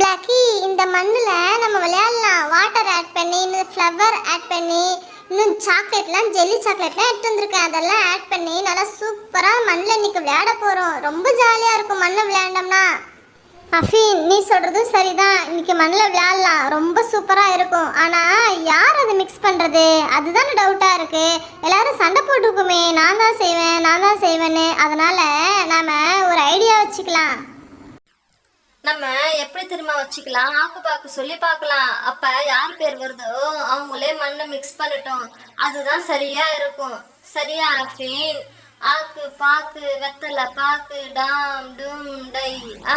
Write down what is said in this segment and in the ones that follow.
Blackie இந்த மண்ணில் நம்ம விளையாடலாம். வாட்டர் ஆட் பண்ணி இன்னும் ஃப்ளவர் ஆட் பண்ணி இன்னும் சாக்லேட்லாம் ஜெல்லி சாக்லேட்லாம் எடுத்து வந்திருக்கேன். அதெல்லாம் ஆட் பண்ணி நல்லா சூப்பராக மண்ணில் இன்னைக்கு விளையாட போகிறோம் ரொம்ப ஜாலியாக இருக்கும் மண்ணில் விளையாண்டோம்னா. அஃபீன் நீ சொல்கிறதும் சரிதான். இன்னைக்கு மண்ணில் விளையாடலாம். ரொம்ப சூப்பராக இருக்கும். ஆனால் யார் அதை மிக்ஸ் பண்ணுறது அதுதானே டவுட்டாக இருக்குது எல்லோரும் சண்டை போட்டுக்குமே. நான் தான் செய்வேன் நான் தான் செய்வேன்னு. அதனால் நாம் ஒரு ஐடியா வச்சுக்கலாம். நம்ம எப்படி திரும்ப வச்சுக்கலாம்? ஆக்கு பாக்கு சொல்லி பார்க்கலாம் அப்ப யார் பேர் வருதோ அவங்களே மண்ணை மிக்ஸ் பண்ணிட்டோம். அதுதான் சரியா இருக்கும். சரியா அஃபீன் ஆக்கு பாக்கு வெத்தலை பாக்கு டாம் டும் டை. ஆ?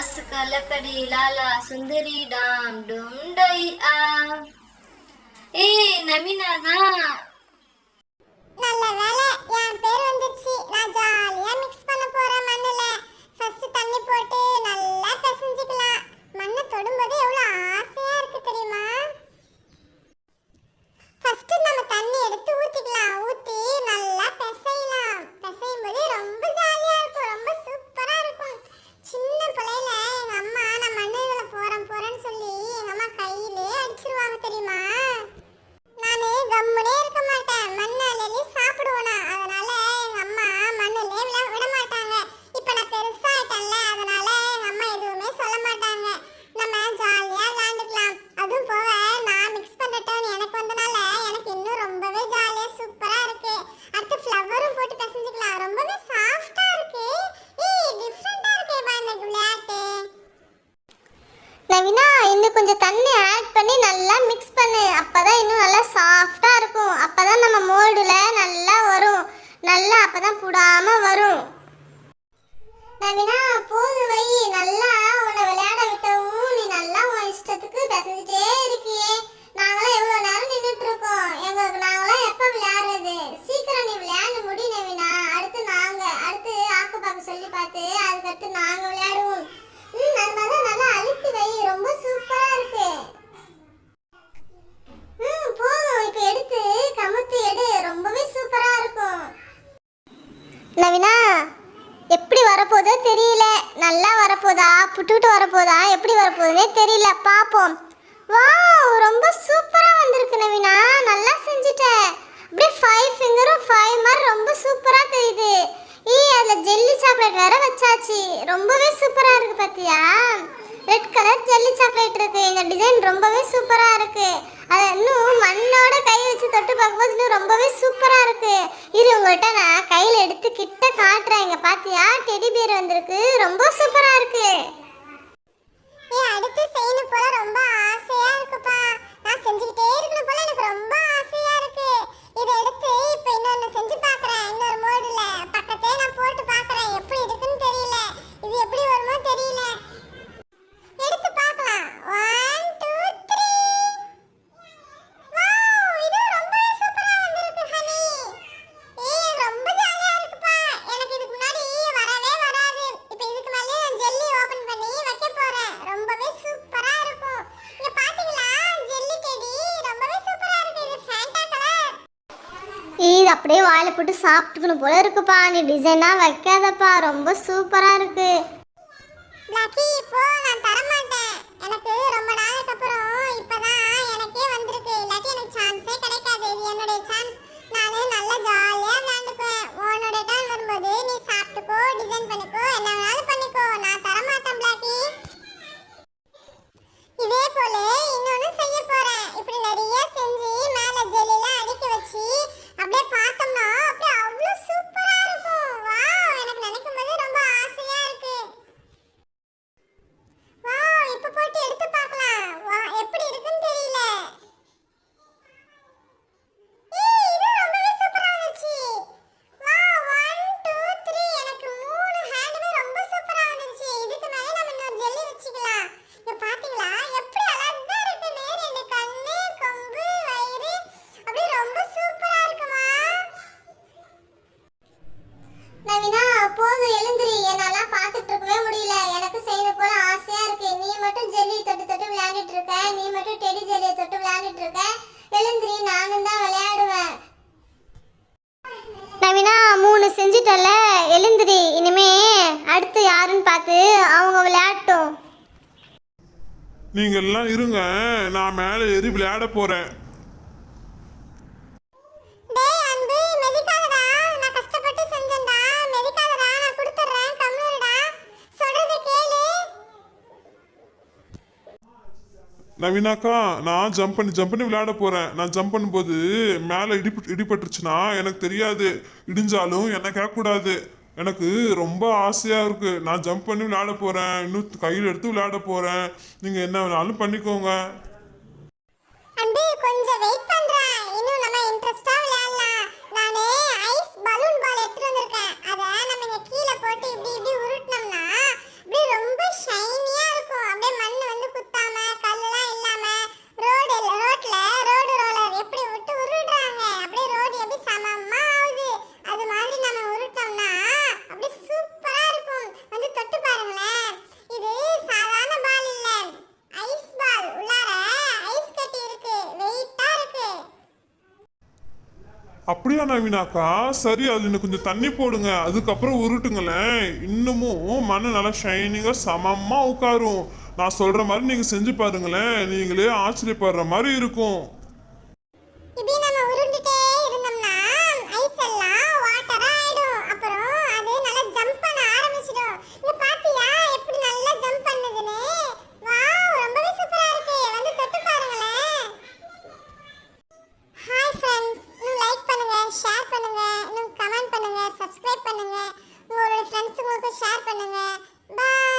அசுக்க லக்கடி லாலா சுந்தரி டாம் டும் டை. ஆ? ஏய் நவீனா தான். நல்ல வேலை என் பேர் வந்துருச்சு. நான் ஜாலியா மிக்ஸ் பண்ண போறேன் மண்ணுல. ஃபர்ஸ்ட் தண்ணி போட்டு மண்ணை தொடும்போது எவ்வளோ ஆசையா இருக்கு தெரியுமா ஃபர்ஸ்ட் நம்ம தண்ணி எடுத்து ஊத்திக்கலாம் ஊத்தி நல்லா பிசையலாம் பிசையும் போது ரொம்ப ஜாலியா இருக்கும் ரொம்ப சூப்பரா இருக்கும் சின்ன பிள்ளையில எங்க அம்மா நான் மண்ணுல போறேன் போறேன்னு சொல்லி எங்க அம்மா கையிலே அடிச்சிருவாங்க தெரியுமா நானு கம்முனே இருக்க மாட்டேன் மண்ணாலே சாப்பிடுவேனா அதனால எங்க அம்மா மண்ணிலே விட விட மாட்டாங்க இப்ப நான் பெருசாயிட்டேன்ல அதனால எங்க அம்மா எதுவுமே சொல்ல மாட்டாங்க நம்ம ஜாலியா விளையாண்டுக்கலாம் அதுவும் போக நான் மிக்ஸ் பண்ணட்டேன்னு எனக்கு வந்தனால எனக்கு இன்னும் ரொம்பவே ஜாலியா சூப்பரா இருக்கு அடுத்து ஃப்ளவரும் போட்டு பிசைஞ்சுக்கலாம் ரொம்பவே சாஃப்டா இருக்கு ஏய் டிஃப்ரெண்டா இருக்கே பா இந்த விளையாட்டு நவீனா இன்னும் கொஞ்சம் தண்ணி ஆட் பண்ணி நல்லா மிக்ஸ் பண்ணு. அப்பதான் இன்னும் நல்லா சாஃப்டாக இருக்கும். அப்போ தான் நம்ம மோல்டில் நல்லா வரும். நல்லா அப்போ தான் போடாமல் வரும். நவீனா போது வை. நல்லா உன்னை விளையாட விட்டவும் நீ நல்லா உன் இஷ்டத்துக்கு பிசைஞ்சிட்டே இருக்கியே. நாங்களாம் எவ்வளோ நேரம் நின்றுட்டு இருக்கோம். எங்களுக்கு நாங்களாம் எப்போ விளையாடுறது சீக்கிரம் நீ விளையாண்டு முடி நவீனா அடுத்து நாங்க அடுத்து ஆக்கு பாக்கு சொல்லி பார்த்து அதுக்கடுத்து நாங்க விளையாடுவோம் ம் அது மாதிரி நல்லா அழுத்தி வை ரொம்ப சூப்பரா இருக்கு ம் போதும் இப்போ எடுத்து கமுத்து எடு ரொம்பவே சூப்பரா இருக்கும் நவீனா எப்படி வரப்போதோ தெரியல நல்லா வரப்போதா வரப்போதா? எப்படி வரப்போகுதுன்னே தெரியல. பார்ப்போம் வா ரொம்ப சூப்பராக வந்திருக்கு நவீனா. நல்லா செஞ்சுட்டேன் அப்படியே ஃபைவ் ஃபிங்கரும் ஃபைவ் மாதிரி ரொம்ப சூப்பராக தெரியுது. ஈ அதில் ஜெல்லி சாக்லேட் வேற வச்சாச்சு. ரொம்பவே சூப்பராக இருக்குது பார்த்தியா ரெட் கலர் ஜெல்லி சாக்லேட் இருக்குது இந்த டிசைன் ரொம்பவே சூப்பராக இருக்குது அது இன்னும் மண்ணோட கை வச்சு தொட்டு பார்க்கும்போது இன்னும் ரொம்பவே சூப்பராக இருக்குது இரு உங்கள்கிட்ட நான் கையில் எடுத்து கிட்ட காட்டுறேன். இங்கே பார்த்தியா டெடி பேர் வந்திருக்கு. ரொம்ப சூப்பராக இருக்குது ஏய் அடுத்து செய்யணும் போல ரொம்ப ஆசையா இருக்குப்பா நான் செஞ்சுக்கிட்டே இருக்கணும் போல எனக்கு ரொம்ப ஆசையா இருக்கு இதை எடுத்து இப்போ இன்னொன்னு செஞ்சு பார்க்கறேன் இன்னொரு மோடுல பக்கத்தே நான் போட்டு பார்க்கறேன் எப்படி இருக்குன்னு தெரியல இது எப்படி வருமோ தெரியல எடுத்து பார்க்கலாம் ஒன் டூ த்ரீ வாவ் இது ரொம்பவே சூப்பரா வந்திருக்கு ஹனி ஏய் ரொம்ப ஜாலியா இருக்குப்பா எனக்கு இதுக்கு முன்னாடி வரவே வராது இப்போ இதுக்கு மேலே நான் ஜெல்லி ஓபன் பண்ணி வைக்க போறேன் ரொம்பவே சூப்பரா இருக்கும் இங்க பாத்தீங்களா ஜெல்லி டெடி ரொம்பவே சூப்பரா இருக்கு இது ஃபேண்டா கலர் இது அப்படியே வாயில் போட்டு சாப்பிட்டுக்கணும் போல இருக்குப்பா. நீ டிசைனாக வைக்காதப்பா. ரொம்ப சூப்பராக இருக்கு. லக்கி இப்போ நான் தர மாட்டேன் எனக்கு ரொம்ப நாளைக்கு அப்புறம் இப்போதான் போதும் எழுந்திரி. என்னாலாம் பார்த்துட்டு இருக்கவே முடியல. எனக்கு செய்யணும் போல ஆசையா இருக்கு. நீ மட்டும் ஜெல்லி தொட்டு தொட்டு விளையாண்டுட்டு இருக்க. நீ மட்டும் டெடி ஜெல்லியை தொட்டு விளையாண்டுட்டு இருக்க. எழுந்திரி நானும் தான் விளையாடுவேன். நவீனா மூணு செஞ்சிட்டல. எழுந்திரி. இனிமே அடுத்து யாருன்னு பார்த்து அவங்க விளையாட்டும். நீங்க எல்லாம் இருங்க. நான் மேலே ஏறி விளையாட போறேன். நவீனாக்கா நான் ஜம்ப் பண்ணி ஜம்ப் பண்ணி விளையாட போகிறேன் நான் ஜம்ப் பண்ணும்போது மேலே இடி இடிபட்டுருச்சுன்னா எனக்கு தெரியாது. இடிஞ்சாலும் என்ன கேட்கக்கூடாது. எனக்கு ரொம்ப ஆசையாக இருக்குது நான் ஜம்ப் பண்ணி விளையாட போகிறேன் இன்னும் கையில் எடுத்து விளையாட போகிறேன் நீங்கள் என்ன வேணாலும் பண்ணிக்கோங்க. அன்பு கொஞ்சம் வெயிட் பண்றேன் இன்னும் நம்ம இன்ட்ரெஸ்டா விளையாடலாம் நானே ஐஸ் பலூன் பால் எடுத்துட்டு வந்திருக்கேன் அத நம்ம இங்க கீழே போட்டு இப்படி இப்படி உருட்டினோம்னா அப்படியே ரொம்ப ஷைனியா இருக்கும் அப்படியே மண்ணு வந்து குத்தாம கல்லெல்லாம் இல்லாம ரோடு ரோட்ல ரோடு ரோலர் எப்படி விட்டு உருட்டுறாங்க அப்படியே ரோடு எப்படி சமமா ஆகுது அது மாதிரி நம்ம உருட்டோம்னா அப்படியே சூப்பரா இருக்கும் வந்து தொட்டு பாருங்களேன் இது சாதாரண பால் இல்ல ஐஸ் பால் உள்ளார ஐஸ் கட்டி இருக்கு வெயிட்டா இருக்கு அப்படியா நவீனாக்கா? சரி அதில் இன்னும் கொஞ்சம் தண்ணி போடுங்க. அதுக்கப்புறம் உருட்டுங்களேன். இன்னமும் மண்ணு நல்லா ஷைனிங்காக சமமாக உட்காரும். நான் சொல்கிற மாதிரி நீங்கள் செஞ்சு பாருங்களேன். நீங்களே ஆச்சரியப்படுற மாதிரி இருக்கும் இப்படி நம்ம உருண்டுட்டே இருந்தோம்னா ஐஸ் எல்லாம் வாட்டரா ஆயிடும் அப்புறம் அது நல்லா ஜம்ப் பண்ண ஆரம்பிச்சிடும் இங்க பாத்தியா எப்படி நல்லா ஜம்ப் பண்ணுதுன்னு வாவ் ரொம்பவே சூப்பரா இருக்கு வந்து தொட்டு பாருங்களேன் ஹாய் ஃப்ரெண்ட்ஸ் இன்னும் லைக் பண்ணுங்க ஷேர் பண்ணுங்க இன்னும் கமெண்ட் பண்ணுங்க சப்ஸ்கிரைப் பண்ணுங்கள் உங்களோட ஃப்ரெண்ட்ஸுங்களுக்கும் ஷேர் பண்ணுங்க. பாய்